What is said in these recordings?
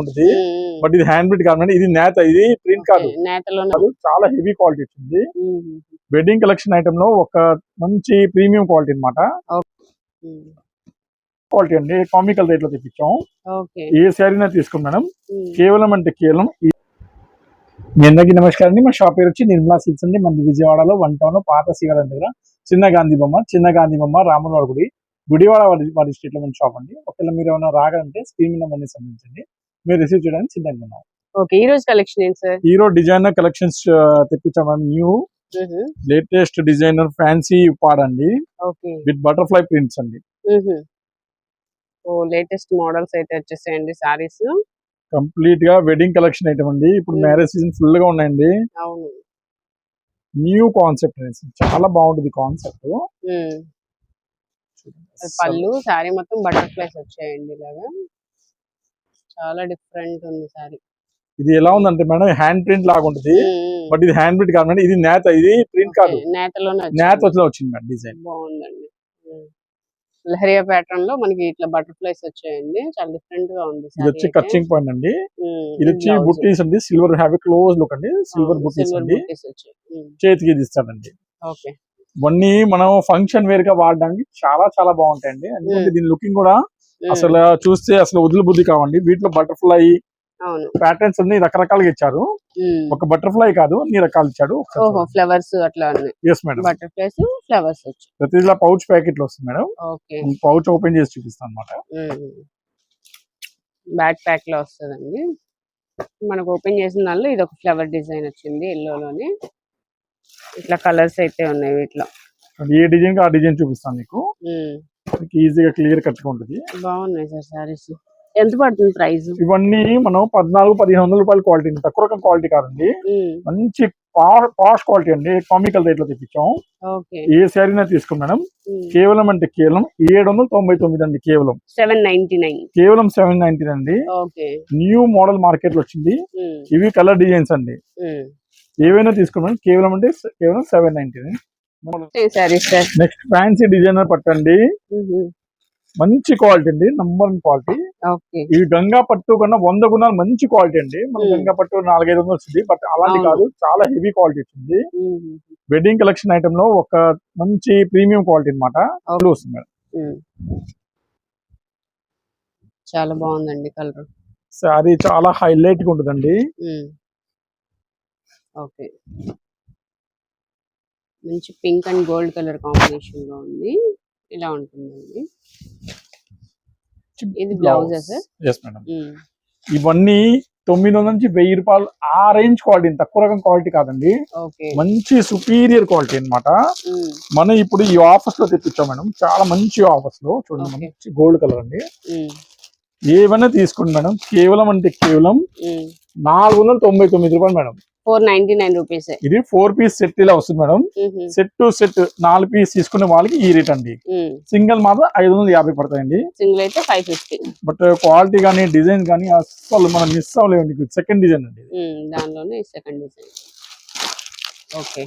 ఉంటుంది బట్ ఇది hand made garment ఇది నేత ఇది ప్రింట్ కాదు. కాదు చాలా హెవీ క్వాలిటీ వచ్చింది. వెడ్డింగ్ కలెక్షన్ ఐటమ్లో ఒక మంచి ప్రీమియం క్వాలిటీ అన్నమాట. ఉమ్, క్వాలిటీ అండి కామికల్ రేట్లో తెప్పించాం ఏ శారీ తీసుకున్నాం మేడం. కేవలం అంటే కేవలం మీ అందరికీ నమస్కారం అండి. మా షాప్ పేరు వచ్చి నిర్మలా సిల్క్స్ అండి. మనది విజయవాడలో వన్ టౌన్లో పాత శ్రీవారం దగ్గర. చిన్న గాంధీ బొమ్మ చిన్న గాంధీ బొమ్మ రాములవాడ గుడి. గుడివాడ వారి స్ట్రీట్లో మన షాప్ అండి. ఒకవేళ మీరు ఏమైనా రాగంటే స్క్రీన్ మీద మనీ సంబంధించండి మీరు రిసీవ్ చేయడానికి సిద్ధంగా ఉన్నాం. ఓకే ఈ రోజు కలెక్షన్ ఏంటి సార్ హీరో డిజైనర్ కలెక్షన్స్ తెప్పించాం న్యూ ఉహు, లేటెస్ట్ డిజైనర్ ఫ్యాన్సీ పాడండి ఓకే విత్ బటర్ఫ్లై ప్రింట్స్ అండి. ఓ లేటెస్ట్ మోడల్స్ అయితే వచ్చేసాయండి సారీస్ కంప్లీట్గా వెడ్డింగ్ కలెక్షన్ ఐటమ్ అండి. ఇప్పుడు. మ్యారేజ్ సీజన్ ఫుల్గా ఉన్నాయండి. అవును. న్యూ కాన్సెప్ట్ అనేసి చాలా బాగుంటుంది కాన్సెప్ట్ అది పళ్ళు సారీ మొత్తం బటర్ఫ్లైస్ వచ్చాయండి ఇలాగా. చాలా డిఫరెంట్ ఉంది సారీ. ఇది ఎలా ఉందంటే మేడం హ్యాండ్ ప్రింట్ లాగా ఉంటుంది. బట్ ఇది హ్యాండ్ ప్రింట్ కాదు మేడం ఇది నేత ఇది ప్రింట్ కాదు. నేత వచ్చింది. వచ్చి వచ్చింది మేడం డిజైన్. బాగుందండి. లహరియా ప్యాటర్న్లో మనకి ఇట్లా బటర్ఫ్లైస్ వచ్చాయండి. చాలా డిఫరెంట్గా ఉంది ఇది వచ్చి కచ్చింగ్ పాయింట్ అండి. ఇది వచ్చి. బుట్టీస్ అండి. సిల్వర్ హ్యావ్ క్లోజ్ లుక్ అండి. సిల్వర్ బుట్టీస్ అండి. చేతికి ఇది ఇస్తాడండి ఓకే. ఇవన్నీ మనం ఫంక్షన్ వేర్గా వాడడానికి చాలా చాలా బాగుంటాయండి. ఎందుకంటే. దీని లుకింగ్ కూడా అసలు చూస్తే అసలు వదిలి బుద్ధి కావండి. వీటిలో బటర్ఫ్లై ప్యాటర్న్స్ అన్ని రకరకాలుగా ఇచ్చారు. ఒక బటర్ఫ్లై కాదు అన్ని రకాలు ఇచ్చాడు. ఫ్లవర్స్ అట్లా ఎస్ మేడం బటర్ఫ్లైస్ ఫ్లవర్స్ ప్రతిలా పౌచ్ ప్యాకెట్లో వస్తుంది మేడం ఓకే. పౌచ్ ఓపెన్ చేసి చూపిస్తాను అనమాట బ్యాక్ ప్యాక్లో వస్తుందండి. మనకు ఓపెన్ చేసిన దానిలో ఇది ఒక ఫ్లవర్ డిజైన్ వచ్చింది yellow లోనే ఇట్లా కలర్స్ అయితే ఉన్నాయి వీటిలో. ఏ డిజైన్ ఆ డిజైన్ చూపిస్తాను మీకు. ఉమ్, మీకు ఈజీగా క్లియర్ కట్టుగా ఉంటుంది. బాగున్నాయి సార్ సారీస్ ఎంత పడుతుంది ప్రైస్? ఇవన్నీ మనం పద్నాలుగు పదిహేను వందల రూపాయల క్వాలిటీ తక్కువ రకం క్వాలిటీ కాదండి. మంచి పాష్ క్వాలిటీ అండి. కామికల్ రేట్లో తెప్పించాం ఏ శారీ తీసుకున్నాం మేడం. కేవలం అంటే కేవలం ఏడు వందల తొంభై తొమ్మిది అండి కేవలం. Seven ninety nine. కేవలం సెవెన్ నైన్టీ అండి. న్యూ మోడల్ మార్కెట్లో వచ్చింది ఇవి కలర్ డిజైన్స్ అండి. ఏవైనా తీసుకున్నాం కేవలం అంటే కేవలం seven ninety sir next fancy designer పట్టండి. మంచి క్వాలిటీ అండి నంబర్ వన్ క్వాలిటీ. ఇవి గంగా పట్టు కన్నా వంద గుణాలు మంచి క్వాలిటీ అండి. మన. గంగా పట్టు నాలుగైదు వందలు వచ్చింది బట్ అలాంటి. కాదు చాలా హెవీ క్వాలిటీ వచ్చింది. వెడ్డింగ్ కలెక్షన్ ఐటమ్లో ఒక మంచి ప్రీమియం క్వాలిటీ అనమాట. వస్తుంది మేడం. చాలా బాగుందండి కలర్. సారీ చాలా హైలైట్గా ఉంటుందండి ఓకే. మంచి పింక్ అండ్ గోల్డ్ కలర్ కాంబినేషన్లో ఉంది. ఇలా ఉంటుందండి. ఇది బ్లౌజ్. సార్? ఇవన్నీ తొమ్మిది వందల నుంచి వెయ్యి రూపాయలు ఆ రేంజ్ క్వాలిటీ తక్కువ రకం క్వాలిటీ కాదండి. మంచి సుపీరియర్ క్వాలిటీ అన్నమాట. మనం ఇప్పుడు ఈ ఆఫర్స్లో తెప్పించాం మేడం. చాలా మంచి ఆఫర్స్లో చూడండి. మంచి గోల్డ్ కలర్ అండి. ఏమైనా తీసుకోండి మేడం కేవలం అంటే కేవలం నాలుగు వందల తొంభై తొమ్మిది రూపాయలు madam. Four ninety nine rupees. ఇది ఫోర్ పీస్ సెట్ ఇలా వస్తుంది మేడం. సెట్ టు సెట్ నాలుగు పీస్ తీసుకునే వాళ్ళకి ఈ రేట్ అండి. సింగిల్ మాత్రం ఐదు వందల యాభై పడతాయండి. సింగిల్ అయితే ఫైవ్ ఫిఫ్టీ. బట్ క్వాలిటీ కానీ డిజైన్ కానీ అస్సలు మనం మిస్ అవ్వలేము సెకండ్ డిజైన్ అండి దానిలోనే second design. Okay.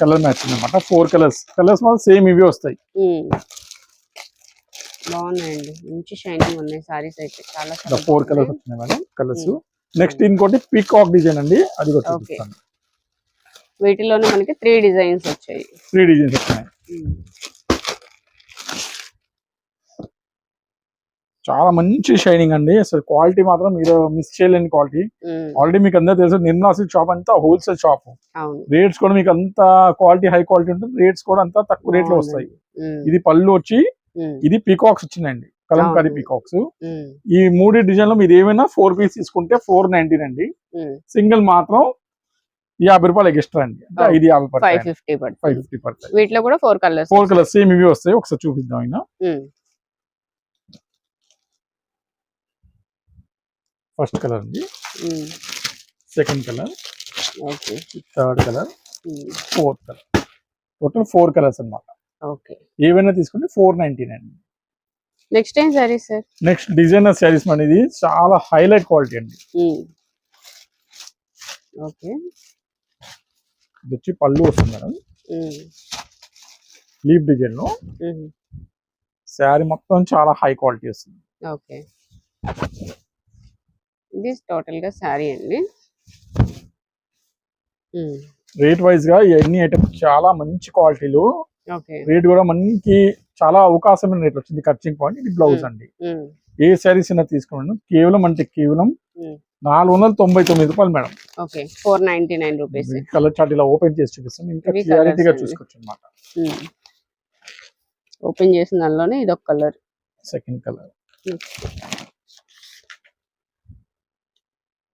Colour matching అనమాట ఫోర్ కలర్స్. కలర్స్ మాత్రం సేమ్ ఇవి వస్తాయి. బాగున్నాయండి. మంచి షైనింగ్ ఉన్నాయి సారీస్ అయితే. చాలా ఫోర్ కలర్స్. వచ్చినాయి మేడం. కలర్స్. నెక్స్ట్ ఇంకోటి పీకాక్ డిజైన్ అండి. అది కూడా. చూపిస్తాను. వీటిలోనే మనకి త్రీ డిజైన్స్ వచ్చాయి. త్రీ డిజైన్స్ వచ్చినాయి. చాలా మంచి షైనింగ్ అండి. అసలు క్వాలిటీ మాత్రం మీరు మిస్ చేయలేని క్వాలిటీ ఆల్రెడీ మీకు అందరూ తెలుసు నిర్మలా సిల్క్ షాప్ అంతా హోల్సేల్ షాప్ రేట్స్ కూడా మీకు అంత క్వాలిటీ హై క్వాలిటీ ఉంటుంది. రేట్స్ కూడా అంతా తక్కువ రేట్లో వస్తాయి. ఉమ్, ఇది పళ్ళు వచ్చి ఉమ్, ఇది పీకాక్స్ వచ్చినాయండి కలంకారీ. పీకాక్స్. ఈ మూడు డిజైన్లో మీరు ఏమైనా ఫోర్ పీస్ తీసుకుంటే ఫోర్ నైన్టీన్ అండి. సింగిల్ మాత్రం యాభై రూపాయలు ఎక్స్ట్రా అండి. ఐదు యాభై ఫైవ్ ఫిఫ్టీ ఫైవ్ పడుతుంది ఫిఫ్టీ పడతాయి. వీటిలో కూడా four colours. Four colours same ఇవి వస్తాయి. ఒకసారి చూపిద్దాం అయినా. ఫస్ట్ కలర్ అండి. Second colour. Okay. Third colour. Fourth colour. Total four colours అన్నమాట. ఓకే. ఏవైనా తీసుకుంటే ఫోర్ నైన్టీ నైన్. నెక్స్ట్ ఏం sorry sir next designer saris అనేది చాలా హైలైట్ క్వాలిటీ అండి. ఓకే ఇది వచ్చి పళ్ళు వస్తుంది మేడం. లీఫ్ డిజైన్లో. శారీ మొత్తం చాలా హై క్వాలిటీ వస్తుంది. ఓకే ఇది టోటల్గా శారీ అండి. రేట్ వైజ్గా ఎన్ని ఐటమ్స్ చాలా మంచి క్వాలిటీలు ఓకే రేట్ కూడా మనకి చాలా అవకాశమైన రేట్ వచ్చింది ఖర్చింగ్ పాయింట్ ఇది బ్లౌజ్. అండి. ఏ శారీస్ అయినా తీసుకోండి కేవలం అంటే కేవలం. నాలుగు వందల తొంభై తొమ్మిది రూపాయలు madam. Okay four ninety nine rupees colour chart ఇలా ఓపెన్ చేసి చూపిస్తాం ఇంకా క్లారిటీగా. చూసుకోవచ్చు అనమాట ఓపెన్ చేసిన దానిలోనే ఇది ఒక colour second colour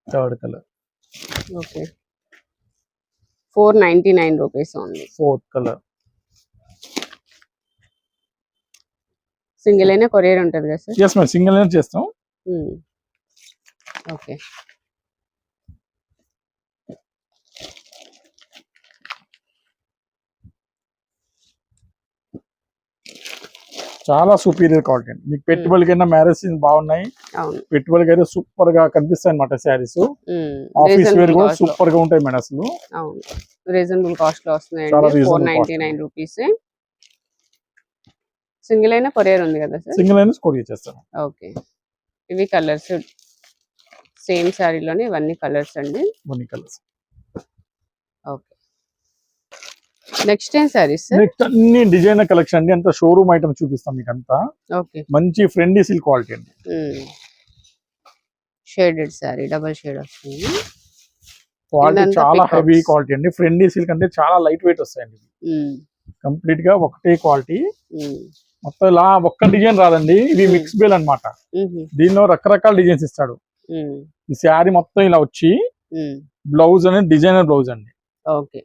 third colour okay. Four ninety nine rupees ఉంది ఫోర్త్ కలర్ సింగిల్ అయినా కొరియర్ ఉంటుంది కదా సార్ ఎస్ మేడం సింగిల్ అయినా చేస్తాం. ఓకే చాలా సూపీరియర్ క్వాలిటీ అండి మీకు పెట్టుబడికైనా మ్యారేజ్ సీన్ బాగున్నాయి. పెట్టుబడికి అయితే సూపర్గా కనిపిస్తాయి అనమాట శారీస్ ఆఫీస్ వేర్ కూడా సూపర్గా ఉంటాయి మేడం అసలు. రీజనబుల్ కాస్ట్లో reasonable four. Ninety nine rupees single అయినా కొరియర్ ఉంది కదా సార్? సింగిల్ అయినా స్కోర్ చేస్తాను ఓకే. ఇవి కలర్స్ సేమ్ శారీలోనే ఇవన్నీ కలర్స్ అండి? కొన్ని కలర్స్. ఓకే. నెక్స్ట్ ఏం శారీస్ సార్? నెక్స్ట్ అన్ని డిజైనర్ కలెక్షన్ అండి. అంతా షోరూమ్ ఐటమ్ చూపిస్తాం మీకు అంతా ఓకే. మంచి ఫ్రెండ్లీ సిల్క్ క్వాలిటీ అండి. షేడెడ్ శారీ డబల్ షేడ్ వస్తుంది. క్వాలిటీ చాలా. హెవీ క్వాలిటీ అండి. ఫ్రెండ్లీ సిల్క్ అంటే చాలా లైట్ వెయిట్ వస్తాయండి. కంప్లీట్గా ఒకటే క్వాలిటీ. మొత్తం ఇలా ఒక్క డిజైన్ రాదండి. Hmm. మిక్స్ బేల్ అన్నమాట. ఉహు, దీనిలో రకరకాల డిజైన్స్ ఇస్తాడు. ఈ శారీ మొత్తం ఇలా వచ్చి బ్లౌజ్ అనేది డిజైనర్ బ్లౌజ్ అండి. ఓకే.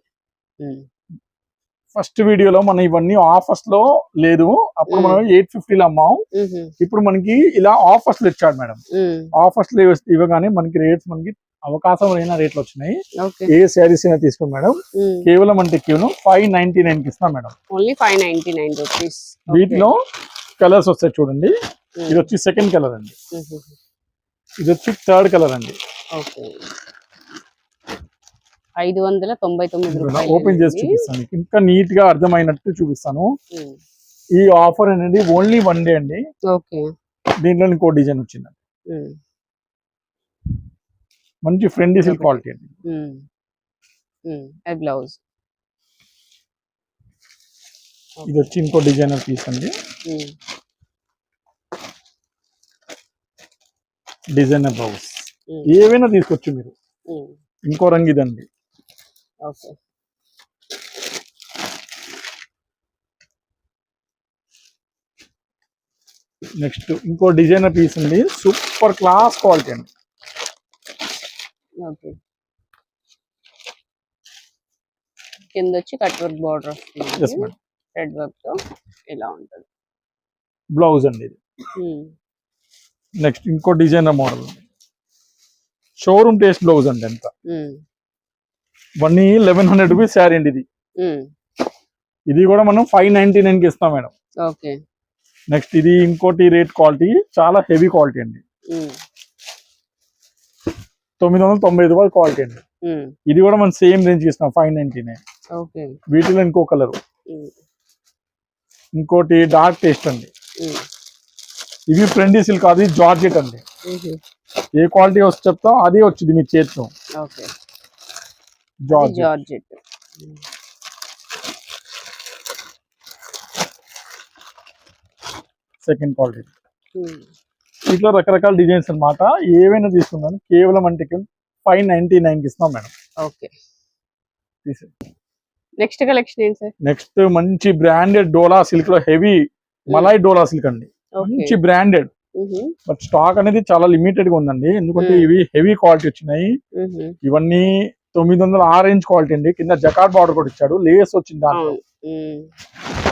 ఫస్ట్ వీడియోలో మనం ఇవన్నీ ఆఫర్స్లో లేదు. అప్పుడు. మనం ఎయిట్ ఫిఫ్టీలో అమ్మాం. ఇప్పుడు మనకి ఇలా ఆఫర్స్లో ఇచ్చాడు మేడం. ఆఫర్స్లో ఇవ్వ- ఇవ్వగానే మనకి రేట్స్ మనకి అవకాశం అయిన రేట్లు వచ్చినాయి ఏ శారీస్ అయినా తీసుకోండి మేడం. కేవలం అంటే కేవలం ఫైవ్ నైన్టీ నైన్కి ఇస్తాం madam. Only five ninety nine rupees. వీటిలో కలర్స్ వస్తాయి చూడండి. ఇది వచ్చి సెకండ్ కలర్ అండి. ఇది వచ్చి థర్డ్ కలర్ అండి. ఓకే. ఐదు వందల తొంభై తొమ్మిది రూపాయలు ఓపెన్ చేసి చూపిస్తాను ఇంకా నీట్గా అర్థమైనట్టు చూపిస్తాను. ఈ ఆఫర్ అనేది ఓన్లీ వన్ డే అండి. ఓకే. దీంట్లో ఇంకో డిజైన్ వచ్చింది ఉమ్, మంచి ఫ్రెండ్లీ సిల్క్. క్వాలిటీ అండి. బ్లౌజ్ ఇది వచ్చి ఇంకో డిజైనర్ పీస్ అండి. Designer blouse. ఏవైనా తీసుకోవచ్చు మీరు. ఇంకో రంగు ఇదండి. ఓకే. నెక్స్ట్ ఇంకో డిజైనర్ పీస్ అండి. సూపర్ క్లాస్ క్వాలిటీ అండి. ఓకే. కింద వచ్చి కట్ వర్క్ బార్డర్ వస్తుంది. రెడ్ వర్క్తో ఇలా ఉంటుంది. బ్లౌజ్ అండి ఇది. నెక్స్ట్ ఇంకో designer model showroom taste blouse అండి ఎంత. ఇవన్నీ లెవెన్ హండ్రెడ్ రూపీస్ శారీ అండి ఇది. ఇది కూడా మనం ఫైవ్ నైన్టీ నైన్కి ఇస్తాం మేడం. ఓకే. నెక్స్ట్ ఇది ఇంకోటి రేట్ క్వాలిటీ చాలా హెవీ క్వాలిటీ అండి. తొమ్మిది వందల తొంభై ఐదు రూపాయల క్వాలిటీ అండి ఇది కూడా మనం సేమ్ రేంజ్ ఇస్తాం ఫైవ్ నైన్టీ నైన్ వీటిలో ఇంకో కలర్ ఇంకోటి డార్క్ టేస్ట్ అండి. ఇవి ఫ్రెండీ సిల్క్ అది జార్జెట్ అండి. ఏ క్వాలిటీ వస్తే చెప్తాం అదే వచ్చింది మీ జార్జెట్ జార్జెట్ సెకండ్ క్వాలిటీ వీటిలో రకరకాల డిజైన్స్ అన్నమాట. ఏవైనా తీసుకున్నాను కేవలం అంటే ఫైవ్ నైన్టీ నైన్కి ఇస్తాం మేడం. ఓకే. నెక్స్ట్ కలెక్షన్ ఏంటి సార్? నెక్స్ట్ మంచి బ్రాండెడ్ డోలా సిల్క్లో హెవీ మలై డోలా సిల్క్ అండి. మంచి బ్రాండెడ్. బట్ స్టాక్ అనేది చాలా లిమిటెడ్గా ఉందండి. ఎందుకంటే. ఇవి హెవీ క్వాలిటీ వచ్చినాయి. ఇవన్నీ తొమ్మిది వందల ఆరెంజ్ క్వాలిటీ అండి. కింద జకాట్ బార్డర్ కూడా ఇచ్చాడు. లేస్ వచ్చింది దాంట్లో.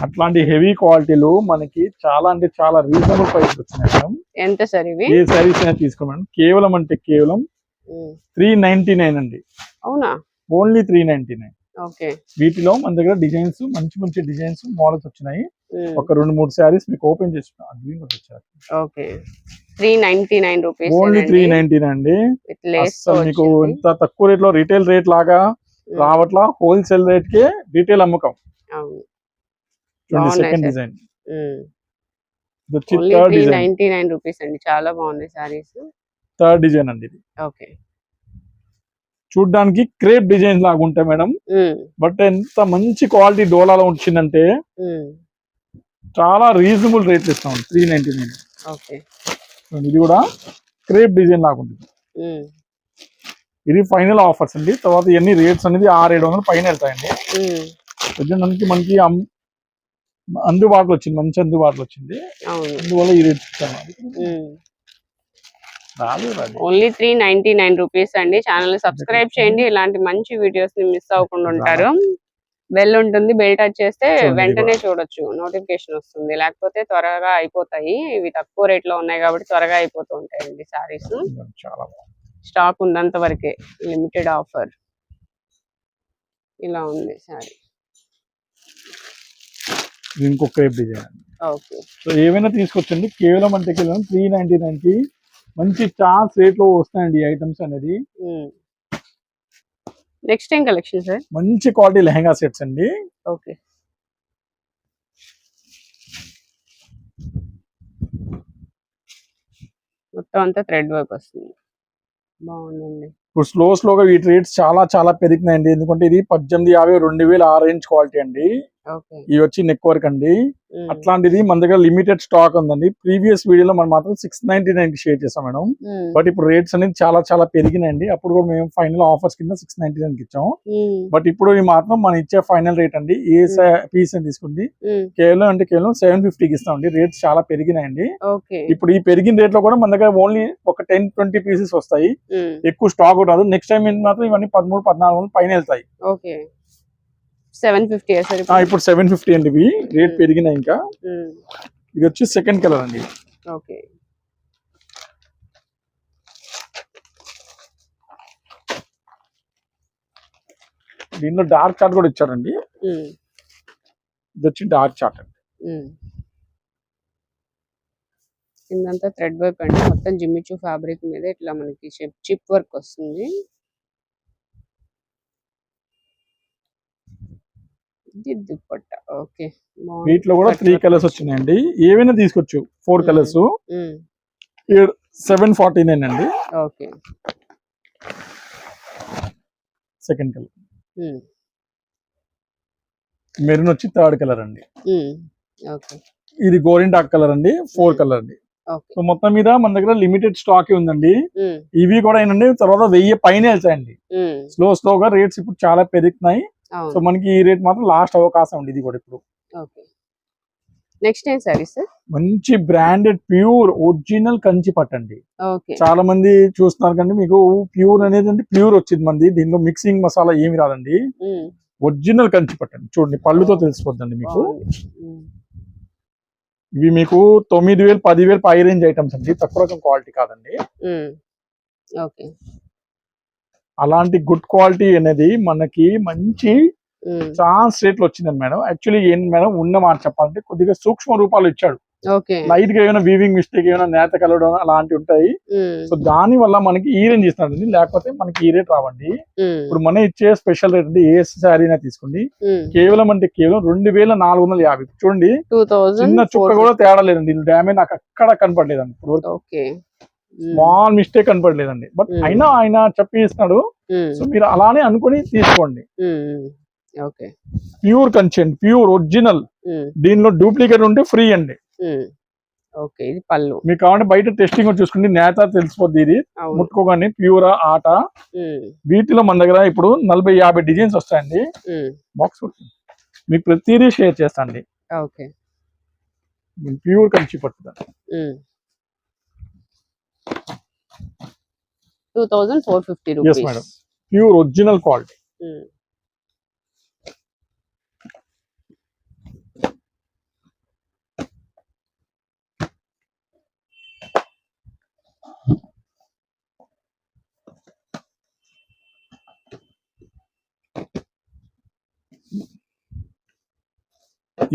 అట్లాంటి హెవీ క్వాలిటీలు మనకి చాలా అంటే చాలా రీజనబుల్ ప్రైస్ వచ్చినాయి మేడం. ఎంత సార్ ఇవి? ఏ సారీస్ అయినా కేవలం అంటే కేవలం త్రీ నైన్టీ నైన్ అండి. అవునా? Only three ninety nine. Okay. వీటిలో మన దగ్గర డిజైన్స్ మంచి మంచి డిజైన్స్ మోడల్స్ వచ్చినాయి. ఒక రెండు మూడు శారీస్ మీకు ఓపెన్ చేసి గ్రీన్ కూడా వచ్చారు okay. Three ninety nine rupees only three ninety nine అండి. మీకు ఇంత తక్కువ రేట్లో రిటైల్ రేట్ లాగా రావట్లా. హోల్సేల్ రేట్ కే రిటైల్ అమ్మకం. అవును. నైన్టీ నైన్ రూపీస్ అండి. చాలా బాగున్నాయి సారీస్ థర్డ్ డిజైన్ అండి ఇది. ఓకే. చూడ్డానికి క్రేప్ డిజైన్ లాగా ఉంటాయి మేడం. బట్ ఎంత మంచి క్వాలిటీ డోలాలో వచ్చిందంటే చాలా రీజనబుల్ రేట్లు ఇస్తాం త్రీ నైన్టీ నైన్ ఇది కూడా క్రేప్ డిజైన్ లాగా ఉంటుంది. ఇది ఫైనల్ ఆఫర్స్ అండి. తర్వాత ఇవన్నీ రేట్స్ అనేది ఆరు ఏడు వందలు పైన వెళ్తాయండి. ప్రజెంట్ మనకి అందుబాటులో వచ్చింది మంచి అందుబాటులో వచ్చింది అందువల్ల ఈ rate only three ninety nine rupees అండి. ఛానల్ సబ్స్క్రైబ్ చేయండి. ఇలాంటి మంచి వీడియోస్ని మిస్ అవ్వకుండా ఉంటారు. బెల్ ఉంటుంది. బెల్ టచ్ చేస్తే వెంటనే చూడొచ్చు. నోటిఫికేషన్ వస్తుంది. లేకపోతే త్వరగా అయిపోతాయి. ఇవి తక్కువ రేట్లో ఉన్నాయి కాబట్టి త్వరగా అయిపోతూ ఉంటాయండి సారీస్. స్టాక్ ఉన్నంత వరకే. లిమిటెడ్ ఆఫర్ ఇలా ఉంది సారీ. ఇది ఇంకొక క్రేప్ డిజైన్. సో ఏమైనా తీసుకొచ్చండి కేవలం అంటే కేవలం త్రీ నైన్టీ నైన్కి మంచి ఛాన్స్ రేట్లో వస్తాయండి ఈ ఐటమ్స్ అనేది. నెక్స్ట్ ఏం కలెక్షన్ సార్ మంచి క్వాలిటీ లెహంగా సెట్స్ అండి. ఓకే. మొత్తం అంతా థ్రెడ్ వర్క్ వస్తుంది. బాగుందండి. ఇప్పుడు స్లో స్లోగా వీటి రేట్స్ చాలా చాలా పెరిగినాయండి. ఎందుకంటే ఇది పద్దెనిమిది యాభై రెండు వేల ఆ రేంజ్ క్వాలిటీ అండి. ఇవి వచ్చి నెక్ వర్క్ అండి అట్లాంటిది మన దగ్గర లిమిటెడ్ స్టాక్ ఉందండి. ప్రీవియస్ వీడియోలో మనం మాత్రం సిక్స్ నైన్టీ నైన్కి షేర్ చేసాం మేడం. బట్ ఇప్పుడు రేట్స్ అనేది చాలా చాలా పెరిగినాయండి. అప్పుడు కూడా మేము ఫైనల్ ఆఫర్స్ కింద సిక్స్ నైన్టీ నైన్కి ఇచ్చాం. బట్ ఇప్పుడు ఇవి మాత్రం మనం ఇచ్చే ఫైనల్ రేట్ అండి. ఏ పీస్ అని తీసుకుంది కేవలం అంటే కేవలం సెవెన్ ఫిఫ్టీకి ఇస్తామండి. రేట్స్ చాలా పెరిగినాయండి. ఇప్పుడు ఈ పెరిగిన రేట్లో కూడా మన దగ్గర ఓన్లీ ఒక టెన్ ట్వంటీ పీసెస్ వస్తాయి. ఎక్కువ స్టాక్ రాదు. నెక్స్ట్ టైం మాత్రం ఇవన్నీ పదమూడు పద్నాలుగు వందలు పైన వెళ్తాయి. సెవెన్ ఫిఫ్టీ ఇప్పుడు సెవెన్ ఫిఫ్టీ అండి ఇవి. Rate Hmm. పెరిగినాయి ఇంకా. ఇది వచ్చి సెకండ్ కలర్ అండి. ఓకే దీనిలో డార్క్ చార్ట్ కూడా ఇచ్చారండి. ఇది వచ్చి డార్క్ చార్ట్ అండి. కిందంతా థ్రెడ్ వర్క్ అండి మొత్తం జిమ్మిచూ ఫ్యాబ్రిక్ మీద ఇట్లా మనకి చిప్ వర్క్ వస్తుంది. ఇది దుప్పట్ట. ఓకే. వీటిలో కూడా త్రీ కలర్స్ వచ్చినాయండి. ఏవైనా తీసుకోవచ్చు four. Colours seven forty nine అండి. ఓకే. సెకండ్ కలర్ మెరూన్ వచ్చి థర్డ్ కలర్ అండి. ఇది గోరింటాక్ కలర్ అండి. ఫోర్ కలర్ అండి. సో మొత్తం మీద మన దగ్గర లిమిటెడ్ స్టాక్ ఉందండి. ఇవి కూడా ఏంటంటే తర్వాత వెయ్యి పైన వెళ్తాయండి. స్లో స్లోగా రేట్స్ ఇప్పుడు చాలా పెరుగుతున్నాయి. సో మనకి ఈ రేట్ మాత్రం లాస్ట్ అవకాశం ఉంది. ఇది కూడా ఇప్పుడు. నెక్స్ట్ ఏం మంచి బ్రాండెడ్ ప్యూర్ ఒరిజినల్ కంచి పట్టండి చాలా మంది చూస్తున్నారు కండి మీకు ప్యూర్ అనేది అంటే ప్యూర్ వచ్చింది మంది. దీనిలో మిక్సింగ్ మసాలా ఏమి రాదండి. ఒరిజినల్ కంచి పట్టండి చూడండి పళ్ళుతో తెలిసిపోద్దండి మీకు. ఇవి మీకు తొమ్మిది వేలు పదివేలు పై రేంజ్ ఐటమ్స్ అండి. తక్కువ రకం క్వాలిటీ కాదండి. ఓకే. అలాంటి గుడ్ క్వాలిటీ అనేది మనకి మంచి ఛాన్స్ రేట్లో వచ్చిందండి మేడం. యాక్చువల్లీ ఏంటి మేడం ఉన్న మాట చెప్పాలంటే కొద్దిగా సూక్ష్మ రూపాలు ఇచ్చాడు. లైట్గా ఏమైనా వీవింగ్ మిస్టేక్ ఏమైనా నేత కలవడం అలాంటివి ఉంటాయి. సో దాని వల్ల మనకి ఈ రేంజ్ ఇస్తున్నాడండి. లేకపోతే మనకి ఈ రేట్ రావండి. ఇప్పుడు మనం ఇచ్చే స్పెషల్ రేట్ అంటే ఏ శారీనా తీసుకోండి. కేవలం అంటే కేవలం రెండు వేల నాలుగు వందల యాభై. చూడండి. చిన్న చుక్క కూడా తేడా లేదండి. ఇది డ్యామేజ్ నాకు అక్కడ కనపడలేదండి. ఇప్పుడు స్మాల్ మిస్టేక్ కనపడలేదండి. బట్. అయినా ఆయన చెప్పి ఇస్తున్నాడు సో మీరు అలానే అనుకుని తీసుకోండి. ఓకే. ప్యూర్ కంచెంట్ ప్యూర్ ఒరిజినల్. దీనిలో డూప్లికేట్ ఉంటే ఫ్రీ అండి. ఓకే ఇది పళ్ళు. మీకు కావాలంటే బయట టెస్టింగ్ చూసుకుంటే నేత తెలిసిపోద్ది ఇది. ముట్టుకోగానే ప్యూరా ఆట. వీటిలో మన దగ్గర ఇప్పుడు నలభై యాభై డిజైన్స్ వస్తాయండి. బాక్స్ మీకు ప్రతిదీ షేర్ చేస్తాండి okay. Pure Kanchi పట్టుదండి two thousand four fifty. Rupees pure original quality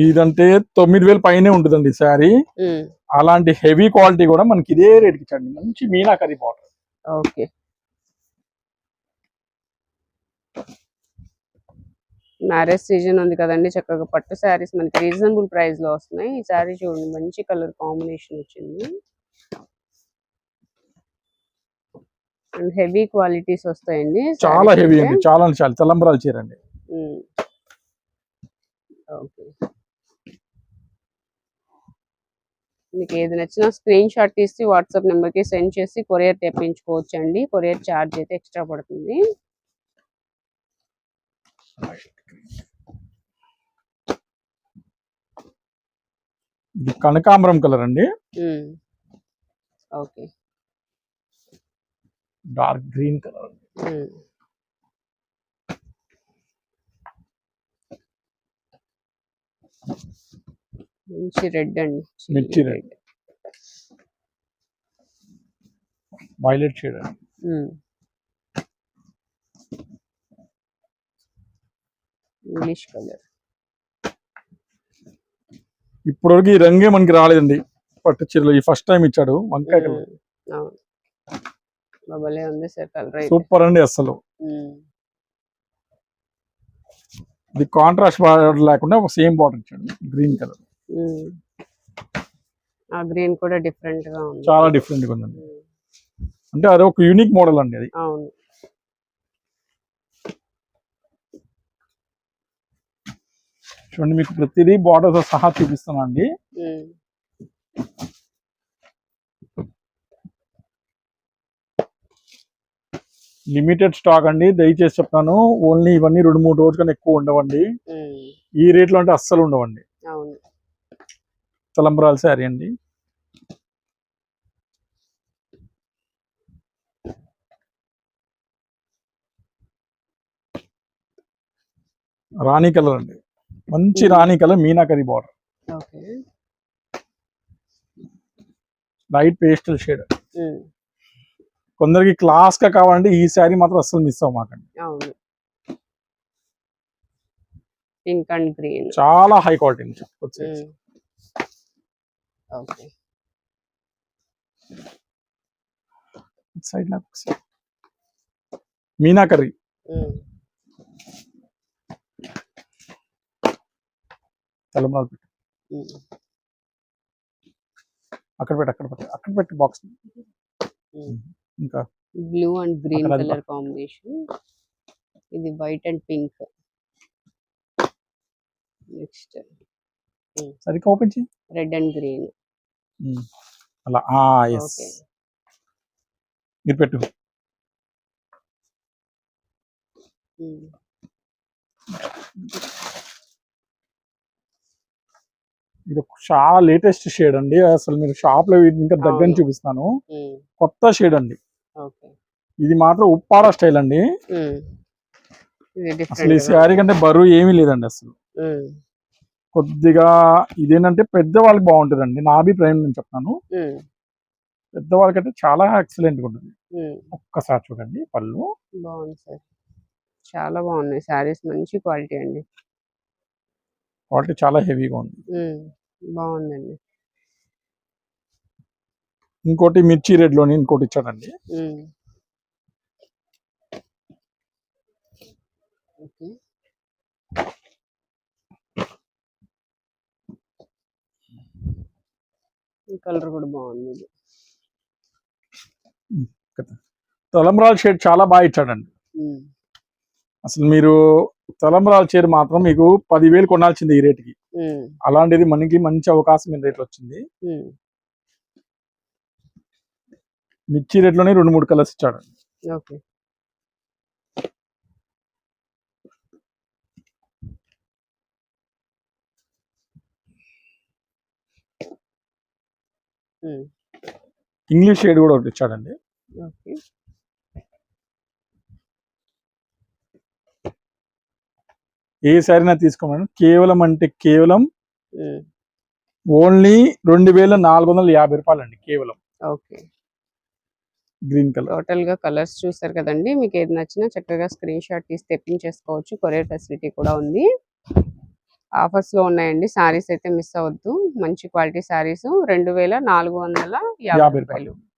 ఇదంటే తొమ్మిది వేలు పైనే ఉంటుందండి శారీ. అలాంటి హెవీ క్వాలిటీ కూడా మనకి ఇదే రేట్కి ఇచ్చండి మంచి meenakari border. Okay. Marriage season ఉంది కదండి చక్కగా పట్టు శారీస్ మనకి రీజనబుల్ ప్రైస్లో వస్తున్నాయి. ఈ శారీ చూడండి మంచి కలర్ కాంబినేషన్ వచ్చింది. అండ్ హెవీ క్వాలిటీస్ వస్తాయండి చాలా హెవీ. అండి చాలా చాలా తలంబరాలు చీర అండి. ఉమ్. ఓకే. మీకు ఏది నచ్చినా స్క్రీన్ షాట్ తీసి వాట్సాప్ నెంబర్కి సెండ్ చేసి కొరియర్ తెప్పించుకోవచ్చు అండి కొరియర్ ఛార్జ్ అయితే ఎక్స్ట్రా పడుతుంది. ఇది కనకాంబరం కలర్ అండి. ఓకే. డార్క్ గ్రీన్ కలర్ మంచి రెడ్ అండి మిర్చి red. Violet shade. English colour. ఇప్పటివరకు ఈ రంగే మనకి రాలేదండి. పట్టు చీరలో ఈ ఫస్ట్ టైం ఇచ్చాడు. వంకాయ సూపర్ అండి అసలు. ఇది కాంట్రాస్ట్ బార్డర్ లేకుండా సేమ్ బార్డర్ ఇచ్చాడు. Green colour. ఆ గ్రీన్ కూడా డిఫరెంట్గా ఉంది. చాలా డిఫరెంట్గా ఉందండి. అంటే అది ఒక యూనిక్ మోడల్ అండి అది. అవును. చూడండి మీకు ప్రతిదీ బార్డర్తో సహా చూపిస్తాను అండి. లిమిటెడ్ స్టాక్ అండి. దయచేసి చెప్తాను ఓన్లీ ఇవన్నీ రెండు మూడు రోజుల కన్నా ఎక్కువ ఉండవండి. ఈ రేట్లో అంటే అస్సలు ఉండవండి. తలంబరాల శారీ అండి. రాణి కలర్ అండి. మంచి Hmm. రాణి colour meenakari border. Light pastel shade. కొందరికి క్లాస్గా కావాలంటే ఈ శారీ మాత్రం అస్సలు మిస్ అవ్వమాకండి అవును. పింక్ అండ్ గ్రీన్ చాలా హై క్వాలిటీ వచ్చేసి. Um. Okay. Side. Meenakari um. తలంబరాలు పెట్టు. అక్కడ పెట్టు అక్కడ పెట్టు అక్కడ పెట్టు బాక్స్. ఇంకా blue and green colour combination. ఇది వైట్ అండ్ పింక్. నెక్స్ట్. సరిగ్గా ఓపెన్ చేయి. Red and green. అలా ఎస్. మీరు పెట్టు. ఇది చాలా లేటెస్ట్ షేడ్ అండి. అసలు మీరు షాప్లో ఇంకా దగ్గర. చూపిస్తాను. కొత్త షేడ్ అండి. ఇది మాత్రం ఉప్పారా స్టైల్ అండి. అసలు ఈ శారీ కంటే బరువు ఏమీ లేదండి అసలు. కొద్దిగా ఇదేంటంటే పెద్దవాళ్ళకి బాగుంటుందండి. నా అభిప్రాయం నేను చెప్తాను. పెద్దవాళ్ళకైతే చాలా ఎక్సలెంట్గా ఉంటుంది. ఒక్కసారి చూడండి పళ్ళు. బాగుంది సార్. చాలా బాగున్నాయి. శారీస్ మంచి క్వాలిటీ అండి. క్వాలిటీ చాలా హెవీగా ఉంది. బాగుందండి. ఇంకోటి మిర్చి రెడ్లోని ఇంకోటి ఇచ్చాడండి. ఓకే. కలర్ కూడా బాగుంది ఇది. తలంబరాల షేడ్ చాలా బాగా ఇచ్చాడండి. అసలు మీరు తలంబరాల చీర మాత్రం మీకు పదివేలు కొనాల్సింది ఈ రేటుకి. అలాంటిది మనకి మంచి అవకాశం ఈ రేట్లో వచ్చింది. మిర్చి రేట్లోనే రెండు మూడు కలర్స్ ఇచ్చాడు. ఇంగ్లీష్ షేడ్ కూడా ఒకటి ఇచ్చాడండి. ఓకే. ఏ శారీనా తీసుకోమని కేవలం అంటే కేవలం ఓన్లీ రెండు వేల నాలుగు వందల యాభై రూపాయలు అండి కేవలం. ఓకే. Green colour. టోటల్గా కలర్స్ చూసారు కదండి. మీకు ఏది నచ్చినా చక్కగా స్క్రీన్ షాట్ తీసి తెప్పించేసుకోవచ్చు. కొరియర్ ఫెసిలిటీ కూడా ఉంది. ఆఫర్స్లో ఉన్నాయండి. సారీస్ అయితే మిస్ అవ్వద్దు. మంచి క్వాలిటీ సారీస్. రెండు వేల నాలుగు వందల యాభై రూపాయలు.